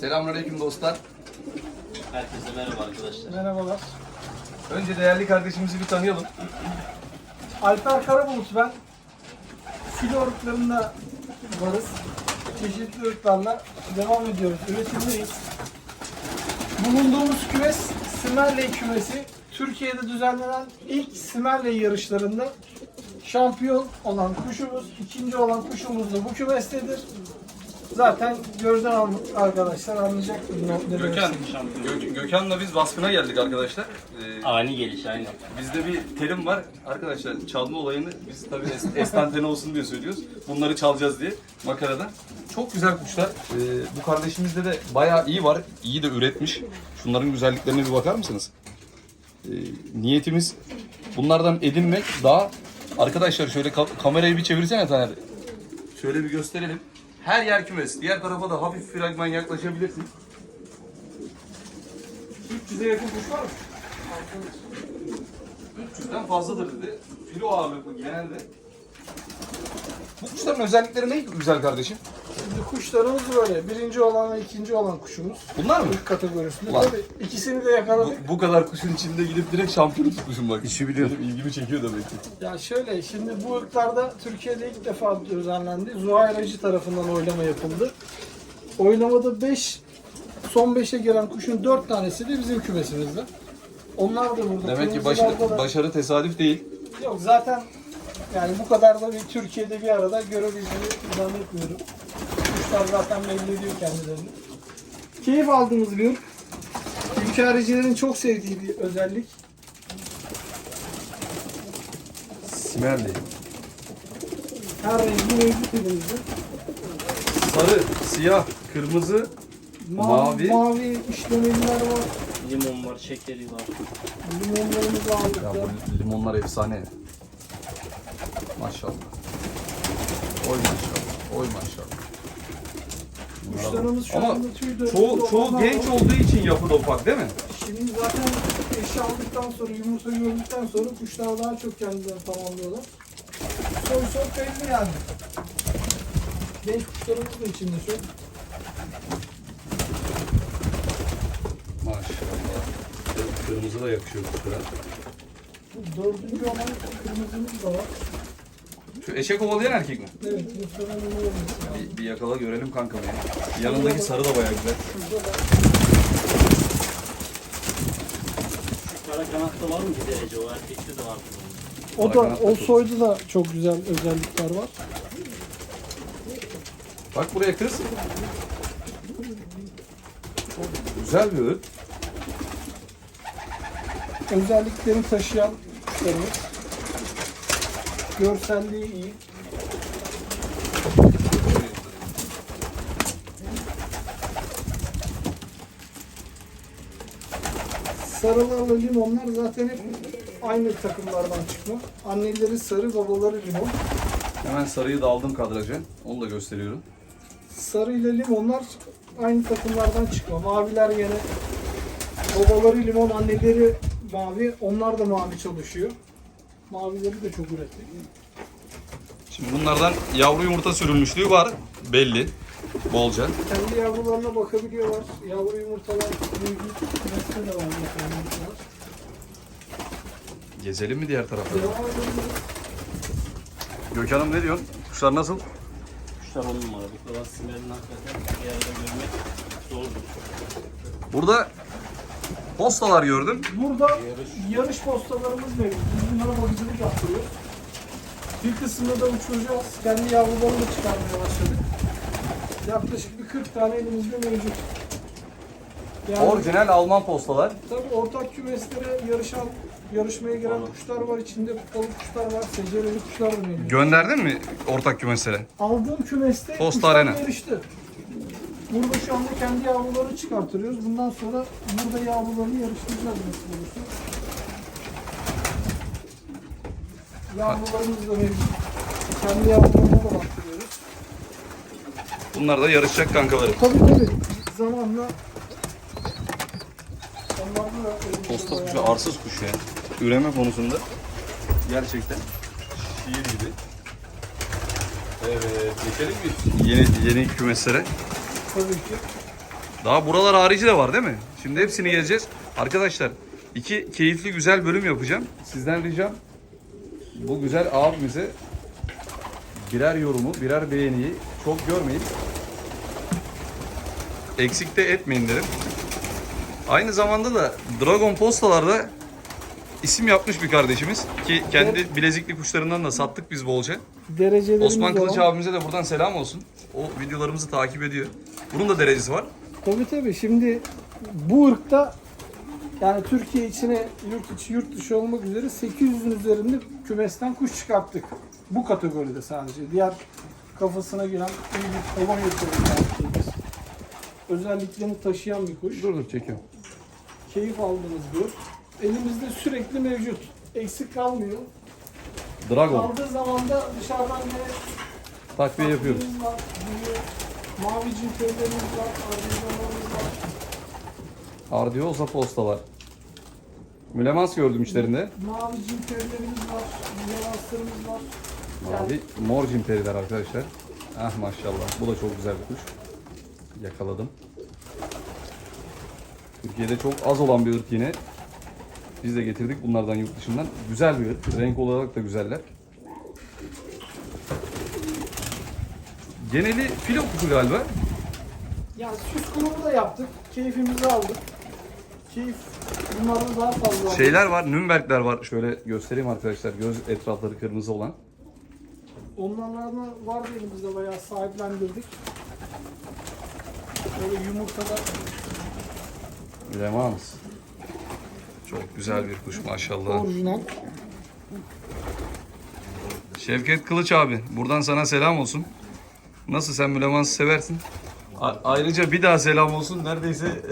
Selamünaleyküm dostlar. Herkese merhaba arkadaşlar. Merhabalar. Önce değerli kardeşimizi bir tanıyalım. Alper Karabulut ben. Filo ırklarında varız. Çeşitli ırklarla devam ediyoruz. Üretimdeyiz. Bulunduğumuz kümes Simerley kümesi. Türkiye'de düzenlenen ilk Simerley yarışlarında şampiyon olan kuşumuz, ikinci olan kuşumuz da bu kümestedir. Zaten gözden al arkadaşlar anlayacaktır ne demek Gökhan, istediğimi. Gö- Gökhan'la biz baskına geldik arkadaşlar. Ee, Ani geliş aynen. bizde bir terim var. Arkadaşlar çalma olayını biz tabii es- estantane olsun diye söylüyoruz. Bunları çalacağız diye makarada. Çok güzel kuşlar. Ee, bu kardeşimizde de bayağı iyi var. İyi de üretmiş. Şunların güzelliklerine bir bakar mısınız? Ee, niyetimiz bunlardan edinmek daha... Arkadaşlar şöyle ka- kamerayı bir çevirsene Taner. Şöyle bir gösterelim. Her yer kümes. Diğer tarafa da hafif fragman yaklaşabilirsin. 300'e yakın kuş var mı? 300'den fazladır dedi. Filo ağırlıklı genelde. Bu kuşların özellikleri ne güzel kardeşim? Şimdi kuşlarımız böyle. Birinci olan ve ikinci olan kuşumuz. Bunlar mı? Ilk kategorisinde. Ulan. Tabii ikisini de Bu, yakaladık. bu kadar kuşun içinde gidip direkt şampiyon tutmuşum bak. İşi biliyorum. ilgimi çekiyor demek ki. Ya şöyle şimdi bu ırklarda Türkiye'de ilk defa düzenlendi. Zuhair Hacı tarafından oylama yapıldı. Oylamada 5 son 5'e giren kuşun 4 tanesi de bizim kümesimizde. Onlar da burada. Demek ki başarı, da- başarı tesadüf değil. Yok zaten yani bu kadar da bir Türkiye'de bir arada görebildiğini zannetmiyorum. Kuşlar zaten belli ediyor kendilerini. Keyif aldığımız bir ırk. Hünkâricilerin çok sevdiği bir özellik. Simerli. Her rengi mevcut elimizde. Sarı, siyah, kırmızı. Mavi. Mavi, mavi işlemeliler var. Limon var, şekeri var. Limonlarımız Ya ağırlıkta. bu limonlar efsane. Maşallah. Oy maşallah. Oy maşallah. Kuşlarımız şu Ama anda tüy dönümünde Çoğu, çoğu olanlar genç var. olduğu için yapı da ufak değil mi? Şimdi zaten eşi aldıktan sonra, yumurta gördükten sonra kuşlar daha çok kendilerini tamamlıyorlar. Soy soy belli yani. Genç kuşlarımız da içinde çok. Maşallah. Kırmızı da yakışıyor kuşlara. Bu Dördüncü olan kırmızımız da var. Şu eşek ovalayan erkek mi? Evet. Bir, bir yakala görelim kankam ya. Yanındaki sarı da bayağı güzel. Kara kanatta var mı bir derece? O erkekte de var. o da o soyda da çok güzel özellikler var. Bak buraya kız. Güzel bir ırk. Özelliklerini taşıyan kuşlarımız. Görselliği iyi. Sarılarla limonlar zaten hep aynı takımlardan çıkma. Anneleri sarı, babaları limon. Hemen sarıyı da aldım kadraja. Onu da gösteriyorum. Sarı ile limonlar aynı takımlardan çıkma. Maviler yine babaları limon, anneleri mavi. Onlar da mavi çalışıyor. Mavileri de çok ürettik. Şimdi bunlardan yavru yumurta sürülmüşlüğü var. Belli. Bolca. Kendi yavrularına bakabiliyorlar. Yavru yumurtalar mevcut. Nesli de var mesela yumurtalar. Gezelim mi diğer tarafa? Devam edelim. Gökhan'ım ne diyorsun? Kuşlar nasıl? Kuşlar on numara. Bu kadar simerin hakikaten bir yerde görmek zordur. Burada postalar gördüm. Burada yarış postalarımız mevcut. Biz bunlara bakıcılık yaptırıyoruz. Bir kısmını da uçuracağız. Kendi yavrularını da çıkarmaya başladık. Yaklaşık bir 40 tane elimizde mevcut. Yani Orijinal Alman postalar. tabii ortak kümeslere yarışan, yarışmaya giren kuşlar var. İçinde kupalı kuşlar var. Secereli kuşlar mevcut. Gönderdin mi ortak kümeslere? Aldığım kümeste Posta kuşlar Arena. yarıştı. Burada şu anda kendi yavruları çıkartıyoruz. Bundan sonra burada yavrularını yarıştıracağız nasıl olursa. Yavrularımız da mevcut. Kendi yavrularına da baktırıyoruz. Bunlar da yarışacak kankaları. Tabii tabii. Zamanla onlarda da Posta kuşu arsız kuş ya. Üreme konusunda gerçekten şiir gibi. Evet, geçelim mi? Yeni yeni kümeslere. Tabii ki. Daha buralar harici de var değil mi? Şimdi hepsini gezeceğiz. Arkadaşlar iki keyifli güzel bölüm yapacağım. Sizden ricam bu güzel abimize birer yorumu, birer beğeniyi çok görmeyin. Eksik de etmeyin derim. Aynı zamanda da Dragon Postalar'da isim yapmış bir kardeşimiz ki kendi bilezikli kuşlarından da sattık biz bolca. Derecelerimiz Osman Kılıç olan- abimize de buradan selam olsun. O videolarımızı takip ediyor. Bunun da derecesi var. Tabii tabii. Şimdi bu ırkta yani Türkiye içine yurt içi yurt dışı olmak üzere 800'ün üzerinde kümesten kuş çıkarttık. Bu kategoride sadece. Diğer kafasına giren iyi bir kolon yırtıyoruz. Özelliklerini taşıyan bir kuş. Dur dur çekiyorum. Keyif aldığımız bir ırk. Elimizde sürekli mevcut. Eksik kalmıyor. Dragon. Aldığı zaman da dışarıdan ne Takviye yapıyoruz. Var, mavi cimperlerimiz var, ardından var. Ardiosa postalar. Mülemans gördüm içlerinde. Mavi cimperlerimiz var, yavaşlarımız var. Mavi mor cimperiler arkadaşlar. Ah maşallah. Bu da çok güzel bir kuş. Yakaladım. Türkiye'de çok az olan bir ırk yine. Biz de getirdik bunlardan yurt dışından. Güzel bir ırk. Renk olarak da güzeller. Geneli filo kuşu galiba. Yani süs kurumu da yaptık, keyfimizi aldık. Keyif bunlardan daha fazla aldık. Şeyler var, Nürnbergler var. Şöyle göstereyim arkadaşlar. Göz etrafları kırmızı olan. Onlardan vardı elimizde bayağı sahiplendirdik. Böyle yumurtada Lemans. Çok güzel bir kuş maşallah. orijinal. Şevket Kılıç abi buradan sana selam olsun. Nasıl sen Mülemansı seversin? A- ayrıca bir daha selam olsun. Neredeyse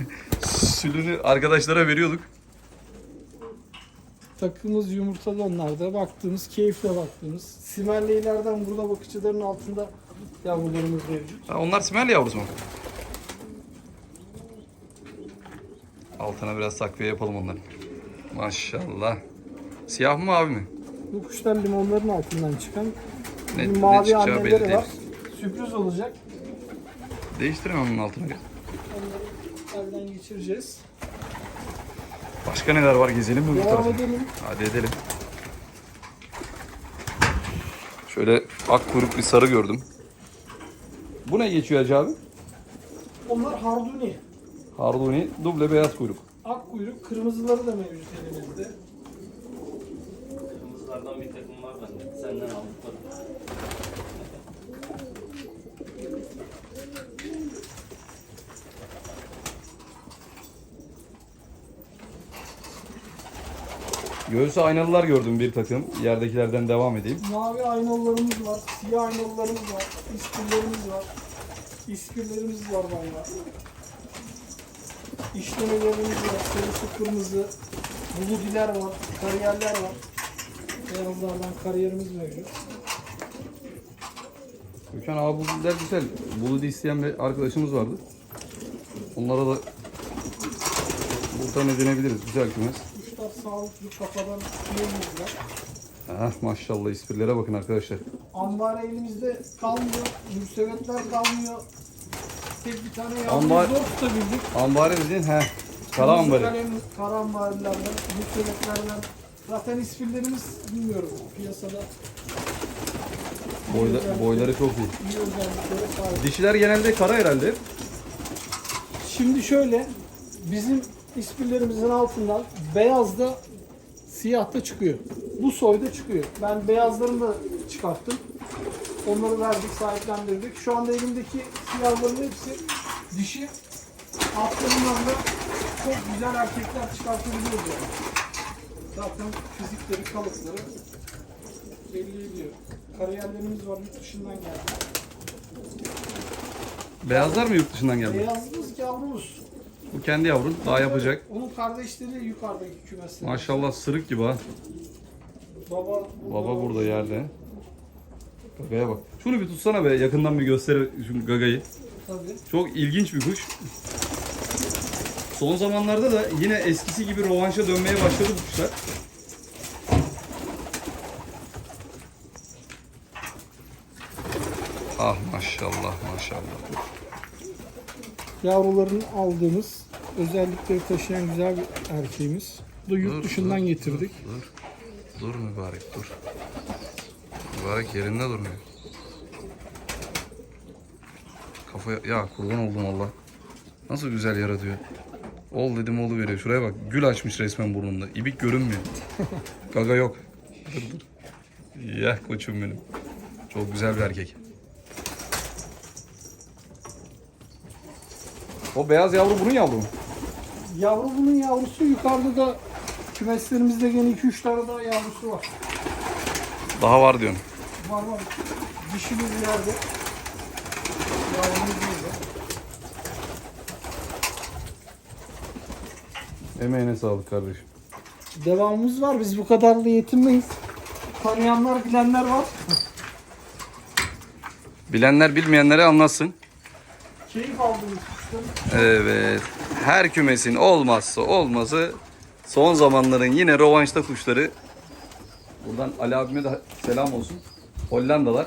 sülünü arkadaşlara veriyorduk. Takımız yumurtalı onlarda. Baktığımız, keyifle baktığımız. Simerleylerden burada bakıcıların altında yavrularımız mevcut. Ha, onlar Simerli yavrusu mu? Altına biraz takviye yapalım onları. Maşallah. Siyah mı mavi mi? Bu kuşlar limonların altından çıkan Ne, bir ne mavi belli anneleri değil. var. Sürpriz olacak. Değiştiremem onun altına. Onları elden geçireceğiz. Başka neler var gezelim mi bu tarafa? edelim. Hadi edelim. Şöyle ak kuyruk bir sarı gördüm. Bu ne geçiyor Hacı abi? Onlar harduni. Harduni, duble beyaz kuyruk. Ak kuyruk, kırmızıları da mevcut elimizde. Kırmızılardan bir takım var bende. Senden aldıklarım. Göğsü aynalılar gördüm bir takım. Yerdekilerden devam edeyim. Mavi aynalılarımız var, siyah aynalılarımız var, ispirlerimiz var. İspirlerimiz var bayağı. İşlemelerimiz var, sarısı kırmızı, buludiler var, kariyerler var. Beyazlardan kariyerimiz mevcut. Gökhan abi bu güzel. Buludu isteyen bir arkadaşımız vardı. Onlara da buradan edinebiliriz. Güzel kümes. Kuşlar sağlıklı kafadan yemizler. Ah maşallah ispirlere bakın arkadaşlar. Ambara elimizde kalmıyor, mürsevetler kalmıyor. Tek bir tane Ambar- yavruyu zor tutabildik. Ambare dediğin he. Kara ambarı. Kalem, kara ambarilerden, mürsevetlerden. Zaten ispirlerimiz bilmiyorum piyasada Boyla, boyları çok iyi. iyi özelliklere sahip. Dişiler genelde kara herhalde. Şimdi şöyle, bizim ispirlerimizin altından beyaz da siyah da çıkıyor. Bu soyda çıkıyor. Ben beyazlarını da çıkarttım. Onları verdik, sahiplendirdik. Şu anda elimdeki siyahların hepsi dişi. Altlarından da çok güzel erkekler çıkartabiliyoruz yani. Zaten fizikleri, kalıpları belli ediyor. Kariyerlerimiz var, yurt dışından geldi. Beyazlar mı yurt dışından geldi? Beyazımız yavrumuz. Bu kendi yavrun. Daha yapacak. Onun kardeşleri yukarıdaki kümeste. Maşallah sırık gibi ha. Baba Baba burada yerde. Gagaya bak. Şunu bir tutsana be. Yakından bir göster şu gagayı. Tabii. Çok ilginç bir kuş. Son zamanlarda da yine eskisi gibi rovanşa dönmeye başladı bu kuşlar. Ah maşallah maşallah. Yavrularını aldığımız özellikleri taşıyan güzel bir erkeğimiz. Bu da yurt Dur, dışından dur, getirdik. Dur, dur. Dur mübarek dur. Mübarek yerinde durmuyor. Kafaya ya kurban oldum Allah. Nasıl güzel yaratıyor. Ol dedim oldu veriyor. Şuraya bak. Gül açmış resmen burnunda. İbik görünmüyor. Gaga yok. Dur dur. Ya koçum benim. Çok güzel bir erkek. O beyaz yavru bunun yavru mu? Yavru bunun yavrusu yukarıda da kümeslerimizde gene 2-3 tane daha yavrusu var. Daha var diyorsun. Var var. Dişimiz nerede? Yavrumuz burada. Emeğine sağlık kardeşim. Devamımız var. Biz bu kadarla yetinmeyiz. Tanıyanlar bilenler var. Bilenler bilmeyenlere anlatsın. Keyif kuşların Evet. Her kümesin olmazsa olmazı son zamanların yine rovanşta kuşları. Buradan Ali abime de selam olsun. Hollandalar.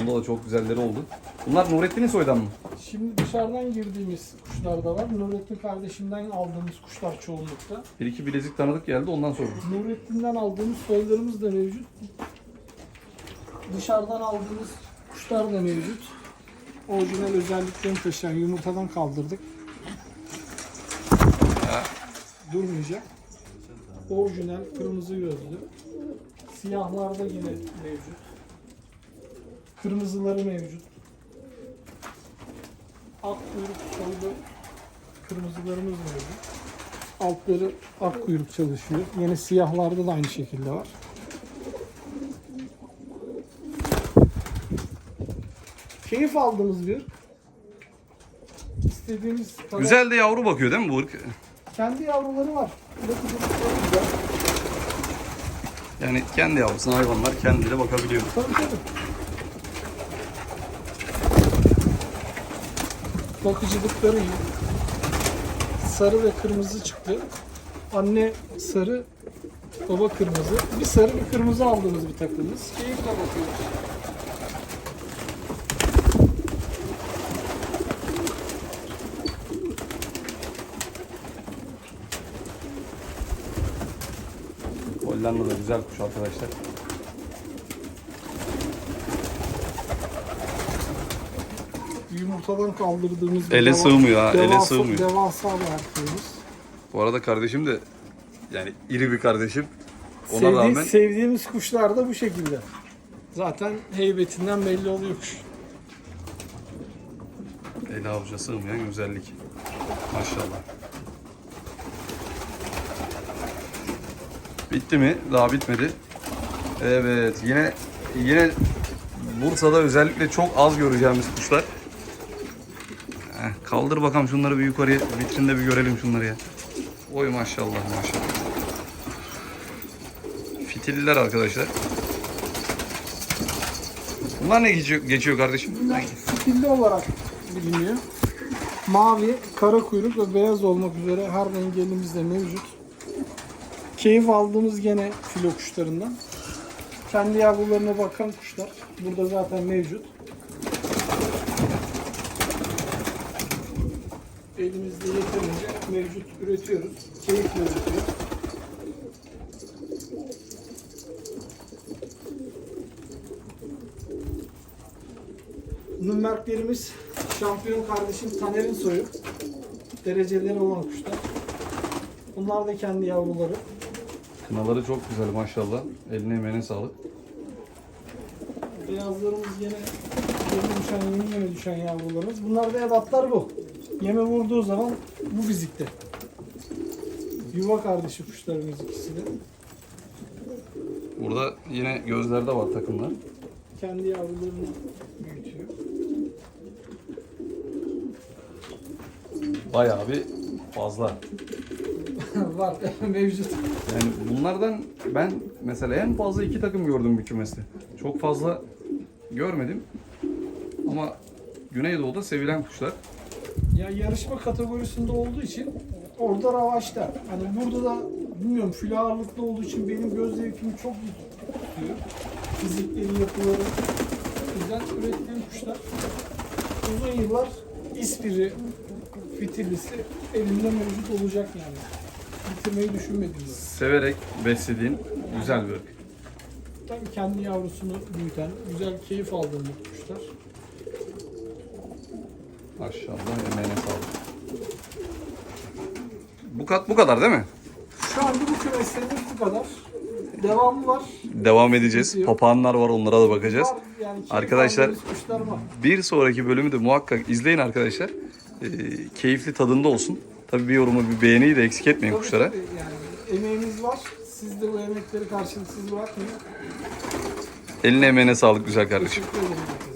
Onda da çok güzelleri oldu. Bunlar Nurettin'in soydan mı? Şimdi dışarıdan girdiğimiz kuşlar da var. Nurettin kardeşimden aldığımız kuşlar çoğunlukta. Bir iki bilezik tanıdık geldi ondan sonra. Nurettin'den aldığımız soylarımız da mevcut. Dışarıdan aldığımız kuşlar da mevcut. Orijinal özelliklerini taşıyan yumurtadan kaldırdık. Durmayacak. Orijinal kırmızı gözlü. Siyahlarda yine mevcut. Kırmızıları mevcut. Ak kuyruk soylu kırmızılarımız mevcut. Altları ak kuyruk çalışıyor. Yine siyahlarda da aynı şekilde var. Keyif aldığımız bir istediğimiz kadar Güzel de yavru bakıyor değil mi bu ırk? kendi yavruları var. Güzel. Yani kendi yavrusuna hayvanlar kendileri bakabiliyor. Tabii tabii. Bakıcılıkları iyi. Sarı ve kırmızı çıktı. Anne sarı, baba kırmızı. Bir sarı bir kırmızı aldığımız bir takımız. Keyifle bakıyoruz. Hollanda'da güzel kuş arkadaşlar. Yumurtadan kaldırdığımız bir Ele deva- sığmıyor ha, ele devasa- sığmıyor. Devasa bir erkeğimiz. Bu arada kardeşim de yani iri bir kardeşim. Ona Sevdiği- rağmen Sevdiğimiz kuşlar da bu şekilde. Zaten heybetinden belli oluyor kuş. Ele avuca sığmayan güzellik. Maşallah. Bitti mi? Daha bitmedi. Evet yine yine Bursa'da özellikle çok az göreceğimiz kuşlar. Heh, kaldır bakalım şunları bir yukarıya vitrinde bir görelim şunları ya. Oy maşallah maşallah. Fitilliler arkadaşlar. Bunlar ne geçiyor, geçiyor kardeşim? Bunlar stilli olarak biliniyor. Mavi, kara kuyruk ve beyaz olmak üzere her renk elimizde mevcut. Keyif aldığımız gene filo kuşlarından. Kendi yavrularına bakan kuşlar. Burada zaten mevcut. Elimizde yeterince mevcut üretiyoruz. Keyifle üretiyoruz. Nürnberglerimiz şampiyon kardeşim Taner'in soyu. Dereceleri olan kuşlar. Bunlar da kendi yavruları. Kınaları çok güzel maşallah. Eline emeğine sağlık. Beyazlarımız yine yeni düşen, yeni yeme düşen yavrularımız. Bunlar da ebatlar bu. Yeme vurduğu zaman bu fizikte. Yuva kardeşi kuşlarımız ikisi de. Burada yine gözlerde var takımlar. Kendi yavrularını büyütüyor. Bayağı bir fazla. Var mevcut. Yani bunlardan ben mesela en fazla iki takım gördüm bir kümeste. Çok fazla görmedim. Ama Güneydoğu'da sevilen kuşlar. Ya yarışma kategorisinde olduğu için orada ravaşta. Hani burada da bilmiyorum filo ağırlıklı olduğu için benim göz zevkimi çok tutuyor. Fizikleri, yapıları. Güzel ürettiğim kuşlar. Uzun yıllar İspiri fitillisi elimde mevcut olacak yani. Bitirmeyi düşünmedim ben. Severek beslediğin güzel bir ırk. Tabii kendi yavrusunu büyüten, güzel keyif aldığım kuşlar. Maşallah emeğine sağlık. Bu kat bu kadar değil mi? Şu anda bu kümeslerimiz bu kadar. Devamı var. Devam edeceğiz. Papağanlar var onlara da bakacağız. Var yani keyif Arkadaşlar-. Bir sonraki bölümü de muhakkak izleyin arkadaşlar. Ee, keyifli tadında olsun. Tabii bir yorumu bir beğeniyi de eksik etmeyin Tabii kuşlara. tabii Yani emeğimiz var. Siz de bu emekleri karşılıksız bırakmayın. Eline emeğine sağlık güzel kardeşim. Teşekkür ederim.